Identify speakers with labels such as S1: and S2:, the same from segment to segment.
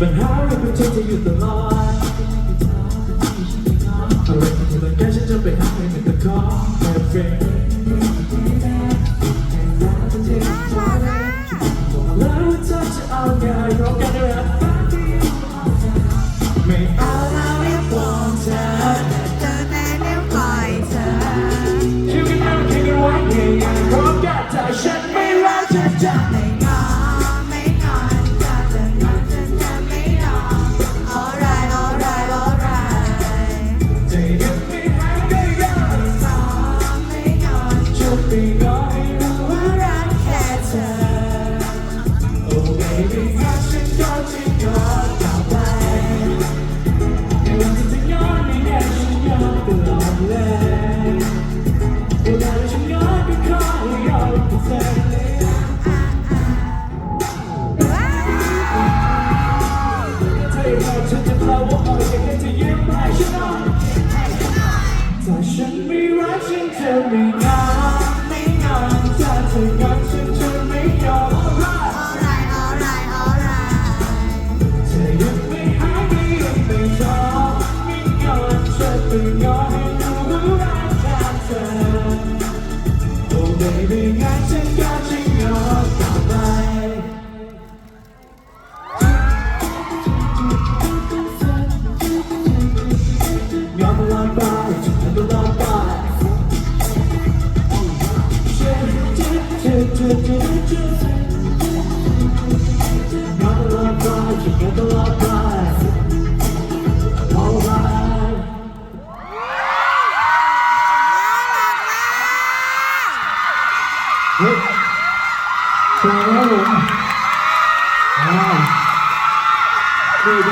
S1: ปัญหาเรื่องเธอจะอยู่ตลอดอะไรที่มันแค่ฉันจะไปหาให้มันตะคอแค่เฟรนแล้วเธอจะเอาไงร้องกันด้ว ฉันไม่รัก
S2: ฉันจะไม่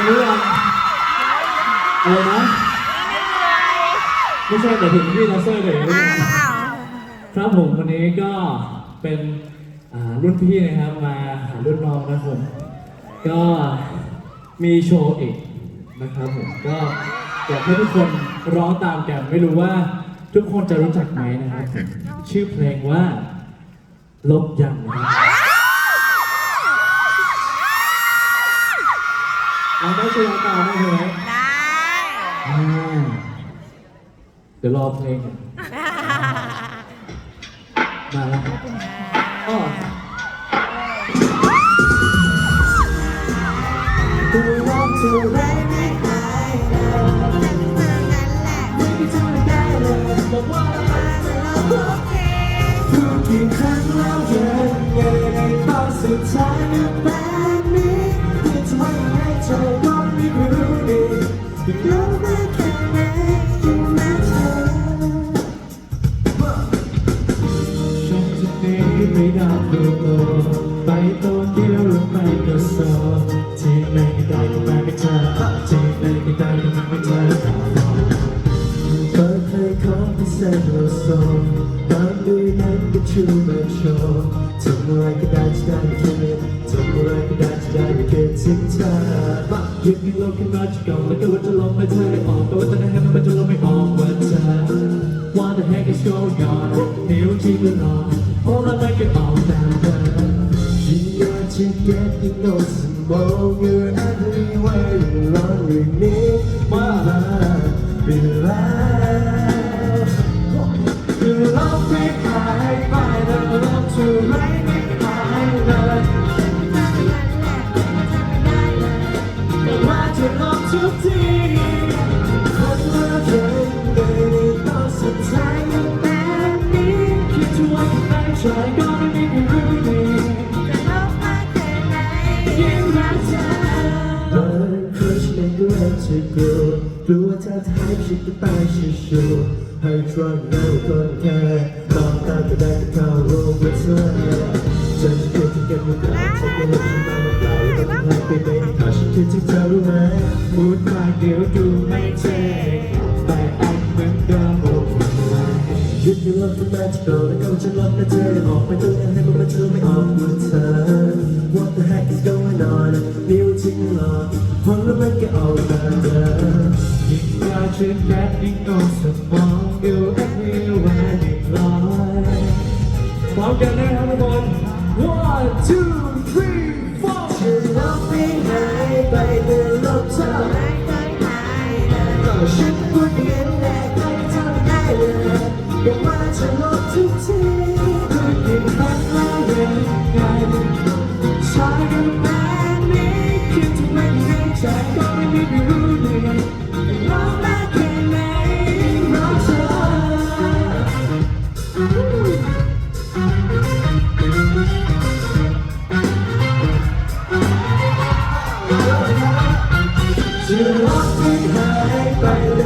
S1: หรื
S2: อ
S1: ยังอะไรนะไม่ใช่แต่ถึงพี่นัสเซอร์เลยครับผมวันนี้ก็เป็นรุ่นพี่นะครับมาหารุ่นน้องนะครับผมก็มีโชว์อีกนะครับผมก็อยากให้ทุกคนร้องตามกันไม่รู้ว่าทุกคนจะรู้จักไหมนะครับผมชื่อเพลงว่า ลบยังนะครับ เราได้ชื่อร้องตามได้ไหม
S2: ได้
S1: อ่าเดี๋ยวรอเพลงก่อนมาแล้วครับอ้อตัวรักเธอไรไม่หายเลย
S2: แต่เธอนั้นแหละ
S1: ไม่มีเธอไม่ได้เลยบอกว่า
S2: โอเค
S1: พูดกี่ครั้งแล้วยังไงในตอนสุดท้ายก็แบบ ของพิเศษโลโซตามด้วยนั้นก็ชูมาโชว์ทำอะไรก็ได้จะได้ไม่คิดทำอะไรก็ได้จะได้ไม่คิดถึงเธอมาหยุดยิ่งลงขึ้นมาจะก่อนแล้วก็ว่าจะลงไม่เธอได้ออกแต่ว่าตอนนั้นมันจะลงไม่ออกว่าเธอ What the heck is going on นิ้วที่มันรอโอ้แล้วมันก็ออกตามเธอ She got you getting no small You're everywhere you run with me My love be love Your love ไม่หายไปแล้ว love to right ไม่หายเลยแต่ว่าเธอลองทุกทีคนละเรื่อเลยตอนสุดท้ายก็แบบนี้คิว่าจะได้ใช้ก็ไม่มีใครรู้ดี
S2: จะลบมาแค่ไห
S1: โก
S3: รธแล้วก็จะลบนะเธอออกไปตัวเองให้มันมาเธอไม่ออกว่าเธอ What the heck is going on นิ้วทิ้งหลอกพอแล้วมันก็เอาแต่เธอ
S1: ยิ่งยาวชื่นแบดยิ่งโดนสมองอยู่แอคมีแวร์ยิ่งลอยพร้อมกันนะครับทุกคน one two three four
S3: จะลบไม่หายไปเดินลบเธอ
S2: ไม่เคยหายเลย
S3: ก็ฉัน จะลบทุกทีพูดอย่างนั้นแล้วยังไงใช้กันแบบนี้คิดทำไมในใจก็ไม่มีรู้เลย
S2: มองมาแค่ไหน
S3: ราะเธอจะลบไม่หายไปเลบ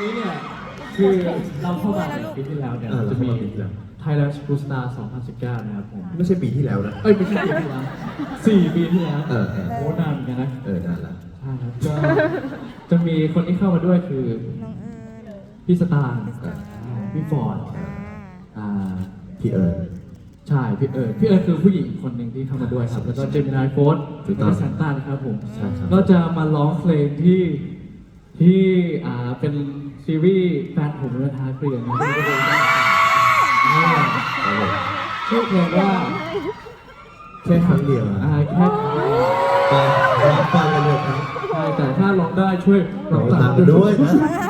S1: นี้เนี่ยคือเราเข้ามาในปีที่แล้วเนี่ย
S3: อ่า
S1: จะมี
S3: เราเข้ามาปีที่แล้ว
S1: Thailand Superstar 2019 นะครับผม
S3: ไม่ใช่ปีที่แล้วนะ
S1: เอ้ยไม่ใช่ปีที่แล้วสี่ปีที่แล้ว
S3: เออเออ
S1: โอ้นานเหมือนกันนะ
S3: เออนานละ
S1: ใช่ครับก็จะมีคนที่เข้ามาด้วยคือ
S2: น้องเอิญ
S1: พี่สตางค์
S3: อะ
S1: พี่ฟอร์ดอ่า
S3: พี่เอิญ
S1: ใช่พี่เอิร์ธพี่เอิร์ธคือผู้หญิงคนหนึ่งที่เข้ามาด้วยครับ แล้วก็เจมินายโฟส
S3: ถูกต้
S1: แล้
S3: อง
S1: วก็แซนต้านะครับผม
S3: ใช่ครับ
S1: ก็จะมาร้องเพลงที่ที่อ่าเป็น ซีรีส์แฟนผมเวลาท้าเปลี่ยนนะที่จะเป็นอ่า
S3: ครับผม
S1: ชื่อเพลงว่า
S3: แค่ครั้งเดียว
S1: อ่า
S3: นะ
S1: แค่
S3: ไปรับฟังกันเลยครับ
S1: ใช่แต่ถ้าร้องได้ช่วยร้
S3: เรา
S1: อง
S3: ตา
S1: ตามม
S3: กันด้วยนะ
S1: ใ